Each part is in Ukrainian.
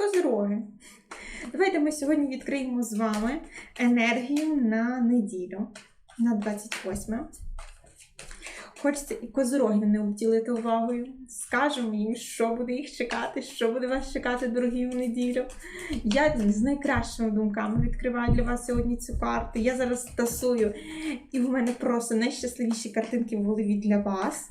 Козироги. Давайте ми сьогодні відкриємо з вами енергію на неділю, на 28. Хочеться і козирогів не обділити увагою. Скажемо їм, що буде їх чекати, що буде вас чекати, дорогі в неділю. Я з найкращими думками відкриваю для вас сьогодні цю карту. Я зараз тасую, і в мене просто найщасливіші картинки в голові для вас.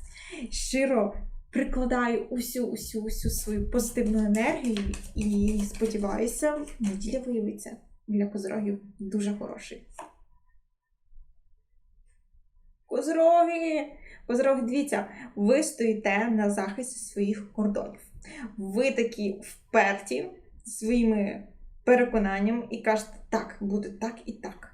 Щиро прикладаю усю, усю, усю свою позитивну енергію і сподіваюся, неділя виявиться для козирогів дуже хороший. Козироги! Козироги, дивіться, ви стоїте на захисті своїх кордонів. Ви такі вперті своїми переконаннями і кажете, так, буде так і так.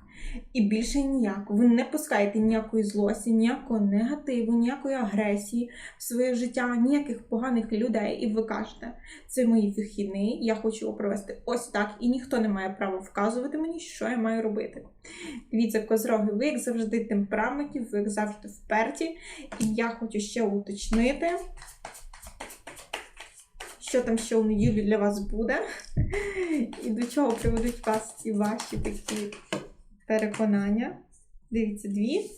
І більше ніяко. Ви не пускаєте ніякої злості, ніякого негативу, ніякої агресії в своє життя, ніяких поганих людей. І ви кажете, це мої вихідні, я хочу його провести ось так, і ніхто не має права вказувати мені, що я маю робити. Дивіться, козроги, ви як завжди темпераментні, ви як завжди вперті. І я хочу ще уточнити, що там ще у неділю для вас буде, і до чого приведуть вас ці ваші такі переконання. Дивіться, дві.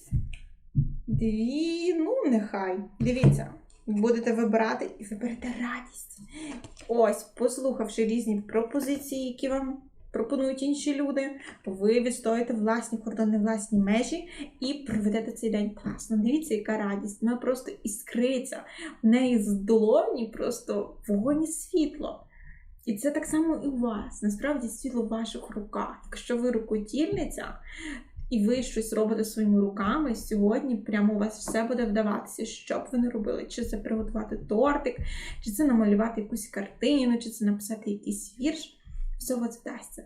Дві, ну, нехай. Дивіться, будете вибирати і виберете радість. Ось, послухавши різні пропозиції, які вам пропонують інші люди, ви відстоїте власні кордони, власні межі і проведете цей день класно. Дивіться, яка радість. Вона просто іскриться. В неї з долоні просто вогонь і світло. І це так само і у вас. Насправді світло в ваших руках. Якщо ви рукодільниця і ви щось робите своїми руками, сьогодні прямо у вас все буде вдаватися, що б ви не робили. Чи це приготувати тортик, чи це намалювати якусь картину, чи це написати якийсь вірш. Все це вдасться.